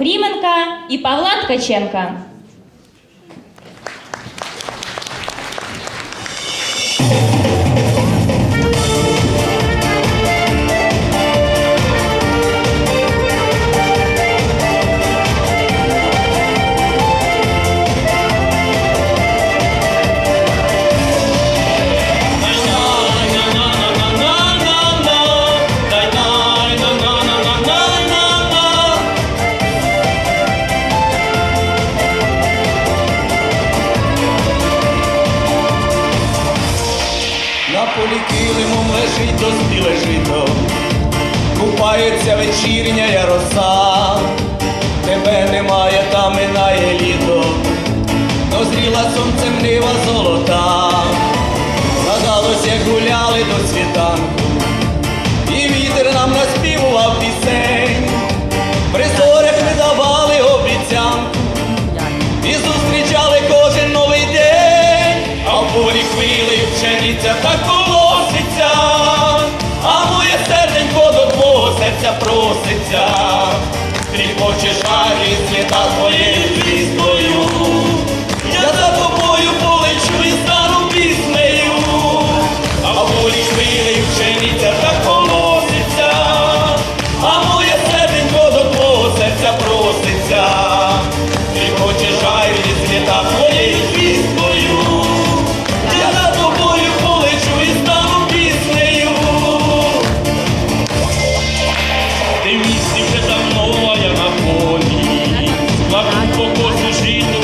Гріменка і Павла Ткаченка. вечірня роса, тебе немає, та минає літо, дозріла сонцем нива золота, Згадалось, як гуляли до світа. todos os.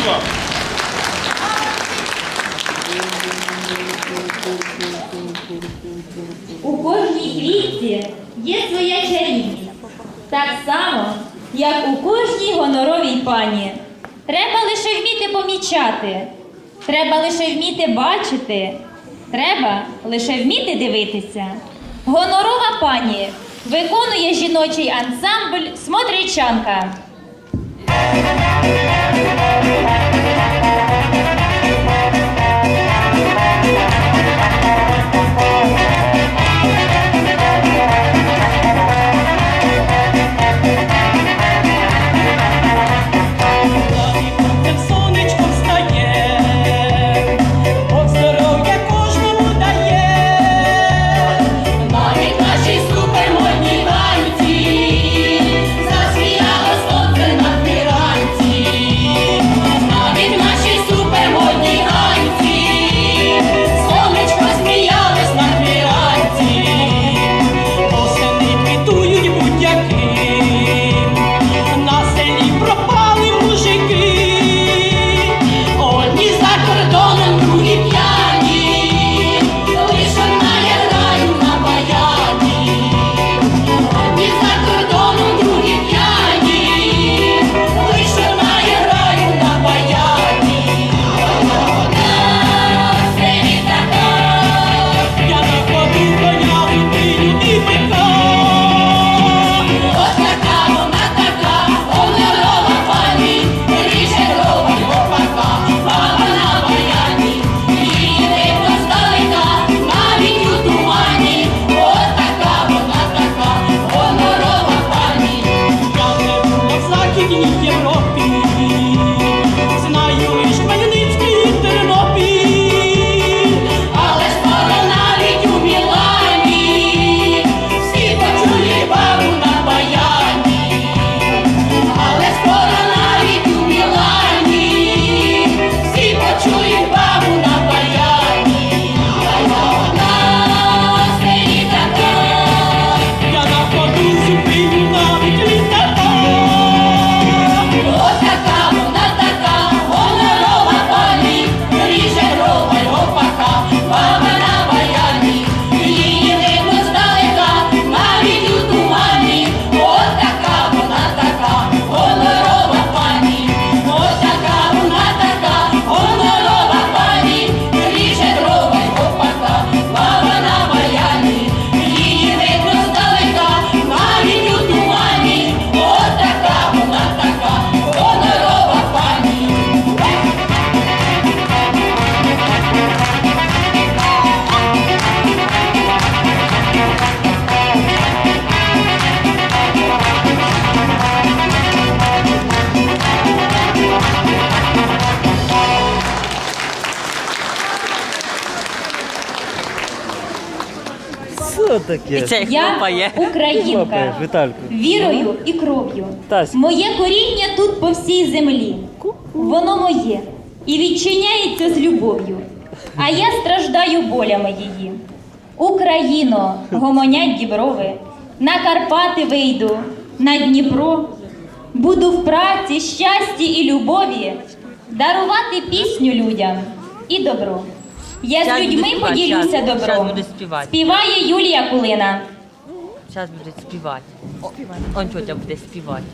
Спасибо. У кожній квітці є своя чарівність, так само, як у кожній гоноровій пані. Треба лише вміти помічати, треба лише вміти бачити, треба лише вміти дивитися. Гонорова пані виконує жіночий ансамбль Смотричанка. Yeah. Що таке? І цей Я хлопає. Хлопаєш, українка. Віталько. Вірою і кров'ю. Тась. Моє коріння тут по всій землі. Воно моє і відчиняється з любов'ю. А я страждаю болями її. Україно, гомонять діброви, на Карпати вийду, на Дніпро. Буду в праці, щасті і любові дарувати пісню людям і добро. Я з людьми поділюся щас добром. буде співати. Співає Юлія Кулина. Зараз буде співати. О, Он тетя буде співати.